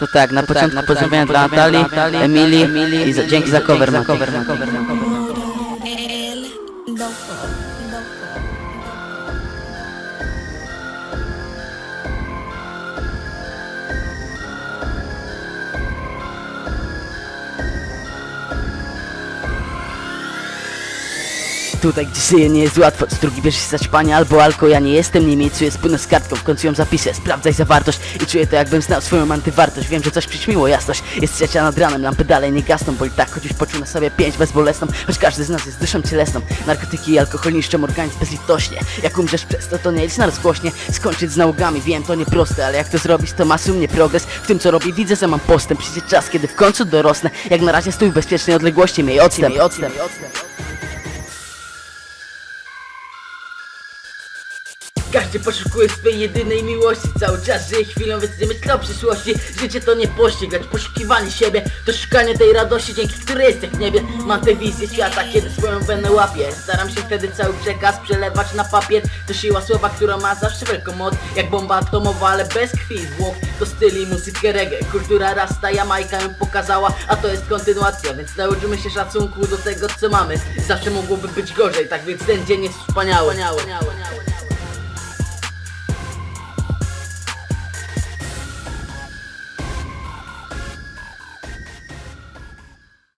To tak, na początku pozdrowienia dla Natalii, Emilii i za, dzięki za cover, Mati. El loco. Tutaj gdzie żyję nie jest łatwo, co drugi bierze się za ćpanie albo alko. Ja nie jestem niemiec, jest płynę z kartką, w końcu ją zapiszę. Sprawdzaj zawartość i czuję to jakbym znał swoją antywartość. Wiem, że coś przyćmiło jasność, jest trzecia nad ranem Lampy dalej nie gasną, bo i tak choć już poczuł na sobie pięć bezbolesną. Choć każdy z nas jest duszą cielesną. Narkotyki i alkohol niszczą organizm bezlitośnie. Jak umrzesz przez to, to nie licz na rozgłośnie. Skończyć z nałogami, wiem to nieproste Ale jak to zrobić, to masz u mnie progres. W tym co robię, widzę, że mam postęp. Przyjdzie czas, kiedy w końcu dorosnę. Jak na razie stój w bezpiecznej odległości, miej odstęp, miej odstęp. Każdy poszukuje swej jedynej miłości Cały czas żyje chwilą, więc nie myśl o przyszłości. Życie to nie pościg, lecz poszukiwanie siebie To szukanie tej radości, dzięki której jest w niebie. Mam tę wizję świata, kiedy swoją wenę łapię. Staram się wtedy cały przekaz przelewać na papier. To siła słowa, która ma zawsze wielką moc. Jak bomba atomowa, ale bez krwi i zwłok. To styl i muzykę reggae. Kultura rasta, Jamajka ją pokazała A to jest kontynuacja, więc nauczymy się szacunku do tego co mamy. Zawsze mogłoby być gorzej, tak więc ten dzień jest wspaniały, wspaniały. wspaniały.